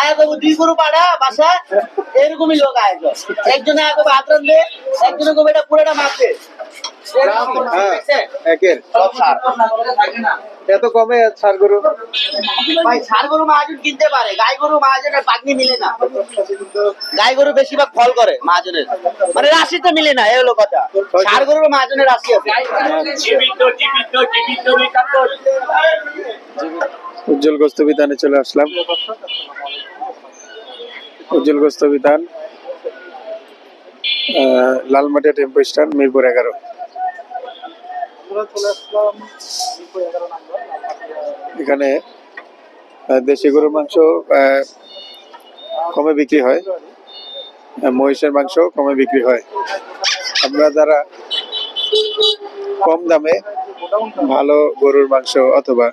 আয়া কবু দুই গরু পাড়া বাসা এরকমই লোক আয়োজন একজনে আতরান দে একজনে কবে এটা পুরোটা মাপবে হ্যাঁ সার। এত কমে সার গরু? ভাই ষাড় গরু মহাজন কিনতে পারে গাই গরু মহাজনের পাগনি মিলে না। গাই গরু বেশিরভাগ ফল করে মহাজনের। মানে রাশি তো মিলে না এই হলো কথা। ষাড় গরুর মহাজনের রাশি আছে। উজ্জ্বল গোস্ত বিধানে চলে আসলাম। উজ্জ্বল গোস্ত আহ, লালমাটিয়া টেম্পো স্ট্যান্ড মিরপুর এগারো। এখানে দেশি গরুর মাংস কমে বিক্রি হয়। মহিষের মাংস কমে বিক্রি হয়। আমরা যারা কম দামে ভালো গরুর মাংস অথবা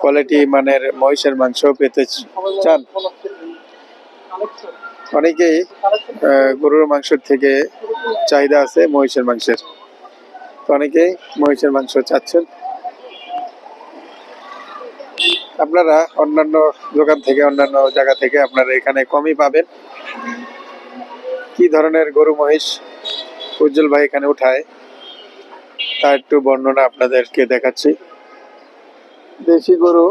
কোয়ালিটি মানের মহিষের মাংস পেতে চান। অনেকেই গরুর মাংসের থেকে চাহিদা আছে মহিষের মাংসের। তো অনেকেই মহিষের মাংস চাচ্ছেন। আপনারা অন্যান্য দোকান থেকে, অন্যান্য জায়গা থেকে আপনারা এখানে কমই পাবেন। কি ধরনের গরু মহিষ উজ্জ্বল ভাই এখানে উঠায়, তা একটু বর্ণনা আপনাদেরকে দেখাচ্ছি। দেশি গরু।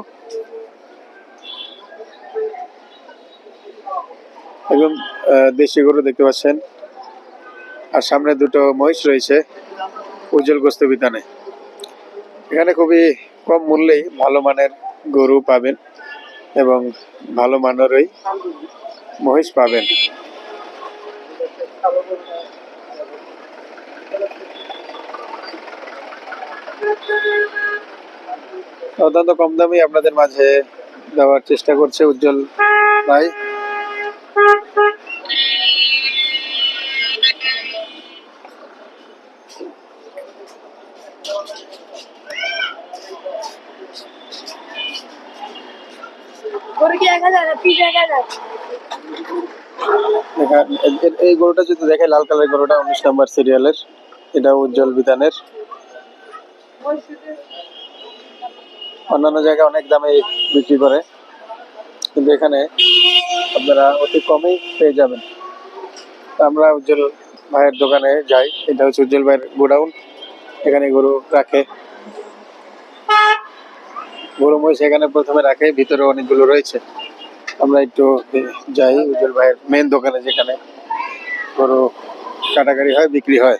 একদম দেশি গরু দেখতে পাচ্ছেন। আর সামনে দুটো মহিষ রয়েছে উজ্জ্বল গোস্ত বিতানে। এখানে খুবই কম মূল্যেই ভালো মানের গরু পাবেন এবং ভালো মানেরই মহিষ পাবেন। অত্যন্ত কম দামে আপনাদের মাঝে দেওয়ার চেষ্টা করছে উজ্জ্বল ভাই। এই গরুটা যদি দেখে লাল কালারের গরুটা উনিশ নাম্বার সিরিয়ালের এটা উজ্জ্বল বিতানের অন্যান্য জায়গায় অনেক দামে বিক্রি করে। কিন্তু এখানে আপনারা অতি কমেই পেয়ে যাবেন। আমরা উজ্জ্বল ভাইয়ের দোকানে যাই। এটা হচ্ছে উজ্জ্বল ভাইয়ের গোডাউন। এখানে গরু রাখে। গরু মহিষ এখানে প্রথমে রাখে, ভিতরে অনেকগুলো রয়েছে। আমরা একটু যাই উজ্জ্বল ভাইয়ের মেন দোকানে, যেখানে গরু কাটাকারি হয়, বিক্রি হয়।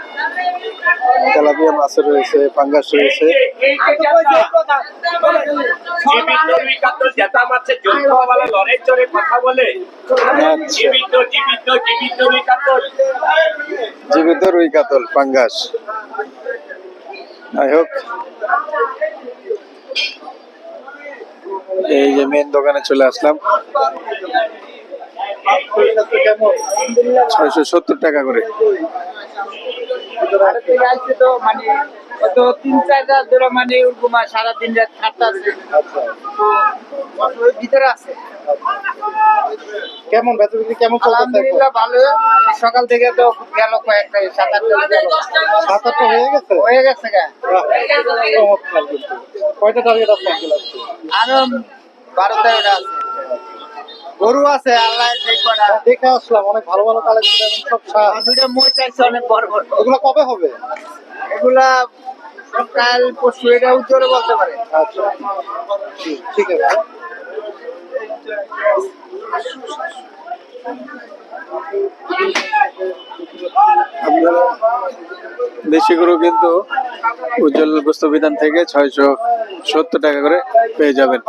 তেলাপিয়া মাছ রয়েছে পাঙ্গাস রয়েছে। জীবিত রুই কাতল। পাঙ্গাস যাই হোক। এই যে মেন দোকানে চলে আসলাম। ছয়শো সত্তর টাকা করে। তো মানে তো তিন চার রাত ধরে মানে ওরকম সারাদিন রাত খাটতে আছে ভিতরে আছে কেমন বেচা বিক্রি কেমন আলহামদুলিল্লাহ ভালো। সকাল থেকে তো গেল কয়েকটা সাত আটটা সাত আটটা হয়ে গেছে? হয়ে গেছে কয়টা টার্গেট আছে? আরও বারো তেরোটা আছে। গরু আছে আল্লাহ দেখে আসলাম অনেক ভালো ভালো কালেকশন সব সার। মই চাইছে অনেক বড় বড়। এগুলো কবে হবে? এগুলা কাল পরশু এটা উজ্জ্বলে বলতে পারে। আচ্ছা। ঠিক আছে। দেশি গরু কিন্তু উজ্জ্বল গোস্ত বিধান থেকে ছয়শো সত্তর টাকা করে পেয়ে যাবেন।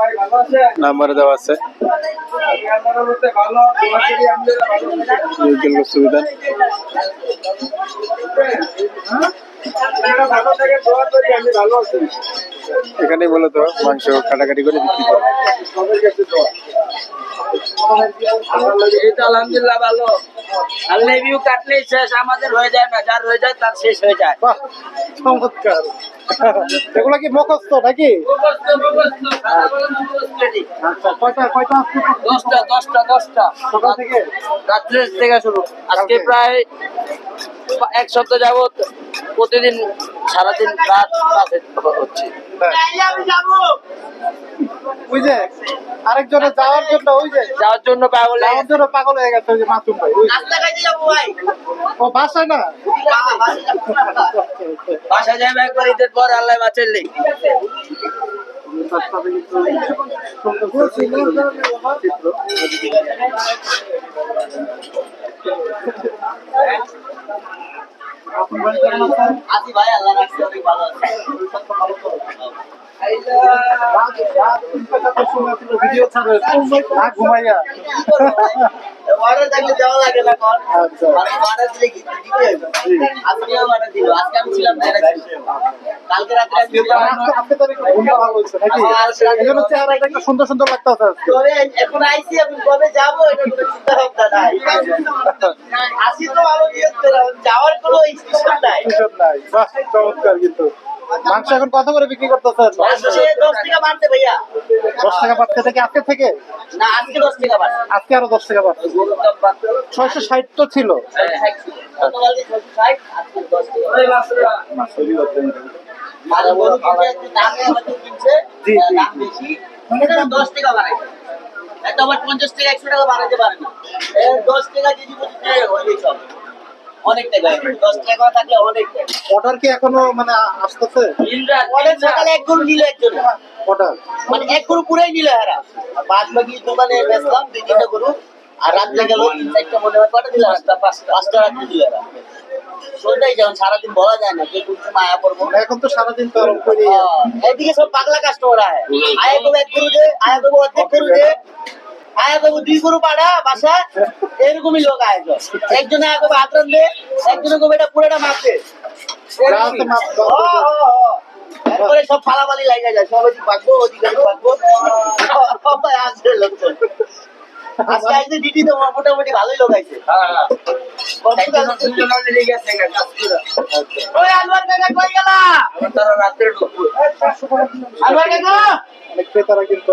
নাম্বারে দেওয়া আছে। এখানে মূলত মাংস কাটাকাটি করে বিক্রি করে। আলহামদুলিল্লাহ ভালো। আর লেবিউ কাটলেই শেষ আমাদের হয়ে যায় না যার হয়ে যায় তার শেষ হয়ে যায়। চমৎকার। এগুলো কি মুখস্থ নাকি? আচ্ছা দশটা দশটা দশটা। সকাল থেকে? রাত্রে থেকে শুরু। আজকে প্রায় এক সপ্তাহ যাবত প্রতিদিন সারাদিন রাত রাতে হচ্ছে। ওই যে আরেকজনে যাওয়ার জন্য ওই যে যাওয়ার জন্য পাগল যাওয়ার জন্য পাগল হয়ে গেছে ওই যে মাসুম ভাই ওই ও বাসা না? বাসা যাবে। একবার ঈদের পর আল্লাহ বাঁচাইলে আসি ভাই আল্লাহ রাখছে অনেক ভালো আছে। সুন্দর সুন্দর আজকে তবে এখন আইসি আমি কবে যাব চিন্তা ভাবনা নাই আসি তো নিয়ত করে যাওয়ার কোনো চমৎকার কিন্তু মাংস এখন কত করে বিক্রি করতেছেন? দশ টাকা বাড়তে ভাইয়া। দশ টাকা বাড়তে থেকে আজকে থেকে? না আজকে দশ টাকা বাড়ছে। আজকে আরও দশ টাকা বাড়ছে। ছয়শো ষাট তো ছিল। দশ টাকা আবার পঞ্চাশ টাকা একশো টাকা বাড়াতে পারে না। দশ টাকা কেজি হয়ে সব দশ টাকা থাকলে অনেক অর্ডার কি এখনও মানে আসতেছে? অনেক সকালে এক গরু নিল একজন অর্ডার মানে এক গরু পুরাই নিল এরা। বাদ বাকি দোকানে বেচলাম দুই তিনটা গরু আর রাত্রে গেল তিন চারটা মনে হয় কটা দিল? পাঁচটা পাঁচটা। পাঁচটা রাত্রে দিল এরা। শোনটাই যেমন সারাদিন বলা যায় না কে কোন মায়া করব। এখন তো সারাদিন তো করে হ্যাঁ, এদিকে সব পাগলা কাস্টমার আয় আয়া কবু এক গরু দে আয়া কবু অর্ধেক গরু দে। আয়া কবু দুই গরু পাড়া বাসা এরকমই লোক আয় একজনে কবু আগ্রাম দে একজনে কবু এটা পুরোটা মাপ দে। যা আছে মাপ দাও। ও, ও, ও। এরপরে সব পালাপালি লাগা যায় সব এদিকে পাকবো ওদিকে পাকবো। সবাই আসবে লোকজন। আজকে আইসে ডিটি তো মোটামুটি ভালোই লোক আইছে। ওই আনোয়ার কাকা কই গেলা? রাত্রে ঢুকবো আনোয়ার কাকা? ক্রেতারা কিন্তু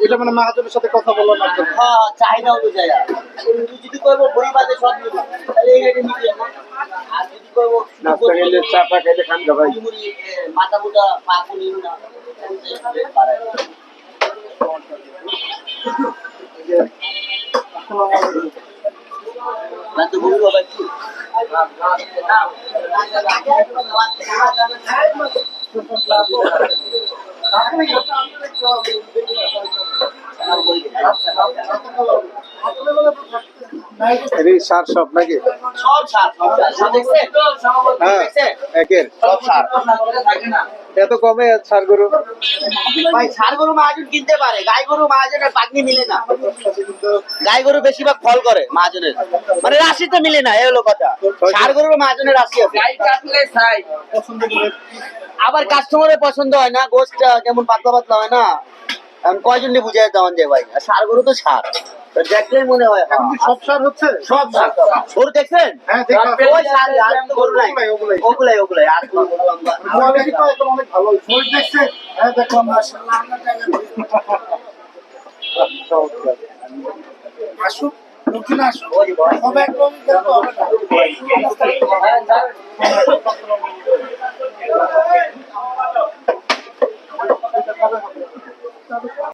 যেটা মানে মাহাজনের সাথে কথা বলার মাধ্যমে। হ্যাঁ চাহিদা অনুযায়ী। যদি করব বই বাদে সব তাহলে এই রেটে নিতে আর যদি করব নাস্তা খাইলে চাপা খাইলে খান ভাই। মাথা মুটা পা খুলি না রেট বাড়ায় দেয়। না। তো বলব ভাই কি? এই সার I'm going to go to the hospital. I'm going to go to. I'm going to go to. সব নাকি? সব সার সব সার। সব দেখছেন হ্যাঁ একের। সব সার। এত কমে সার গরু? ভাই সার গরু মহাজন কিনতে পারে। গাই গরু মহাজনের পাগনি মিলে না। গাই গরু বেশিরভাগ ফল করে মহাজনের। মানে রাশি তো মিলে না এই হলো কথা। সার গরুর মহাজনের রাশি আছে। পছন্দ করে আবার কাস্টমারের পছন্দ হয় না গোষ্ঠটা কেমন পাতলা পাতলা হয় না? এখন কয়জন নিয়ে বুঝাই দেওয়ান যায় ভাই আর সার গরু তো সার। তো দেখলেই মনে হয় কি সব সার হচ্ছে? সব সার। গরু দেখছেন? হ্যাঁ ওগুলাই, ওগুলাই। আর অনেক ভালো। দেখছে? হ্যাঁ দেখলাম। আসুক লোকজন আসুক। সব একদম। হ্যাঁ, হবে? Thank you.